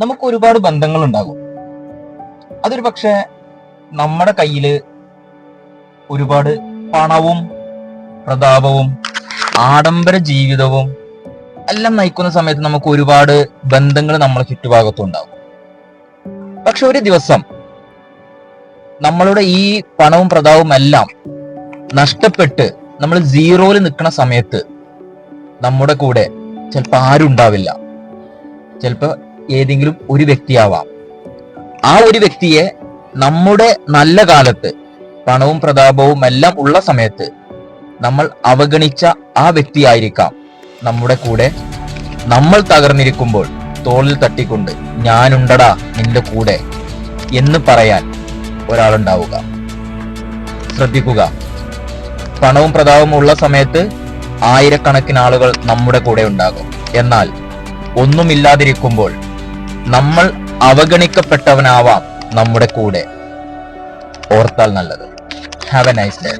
നമുക്ക് ഒരുപാട് ബന്ധങ്ങൾ ഉണ്ടാകും അതൊരു പക്ഷെ നമ്മുടെ കയ്യിൽ ഒരുപാട് പണവും പ്രതാപവും ആഡംബര ജീവിതവും എല്ലാം നയിക്കുന്ന സമയത്ത് നമുക്ക് ഒരുപാട് ബന്ധങ്ങൾ നമ്മളെ ചുറ്റുഭാഗത്തും ഉണ്ടാകും പക്ഷെ ഒരു ദിവസം നമ്മളുടെ ഈ പണവും പ്രതാവും എല്ലാം നഷ്ടപ്പെട്ട് നമ്മൾ സീറോയിൽ നിൽക്കുന്ന സമയത്ത് നമ്മുടെ കൂടെ ചിലപ്പോൾ ആരുണ്ടാവില്ല. ചിലപ്പോൾ ഏതെങ്കിലും ഒരു വ്യക്തിയാവാം. ആ ഒരു വ്യക്തിയെ നമ്മുടെ നല്ല കാലത്ത് പണവും പ്രതാപവും എല്ലാം ഉള്ള സമയത്ത് നമ്മൾ അവഗണിച്ച ആ വ്യക്തിയായിരിക്കാം. നമ്മുടെ കൂടെ നമ്മൾ തകർന്നിരിക്കുമ്പോൾ തോളിൽ തട്ടിക്കൊണ്ട് ഞാനുണ്ടടാ നിന്റെ കൂടെ എന്ന് പറയാൻ ഒരാളുണ്ടാവുക. ശ്രദ്ധിക്കുക. പണവും പ്രതാപവും ഉള്ള സമയത്ത് ആയിരക്കണക്കിന് ആളുകൾ നമ്മുടെ കൂടെ ഉണ്ടാകും. എന്നാൽ ഒന്നുമില്ലാതിരിക്കുമ്പോൾ നമ്മൾ അവഗണിക്കപ്പെട്ടവനാവാം നമ്മുടെ കൂടെ. ഓർത്താൽ നല്ലത്. Have A nice day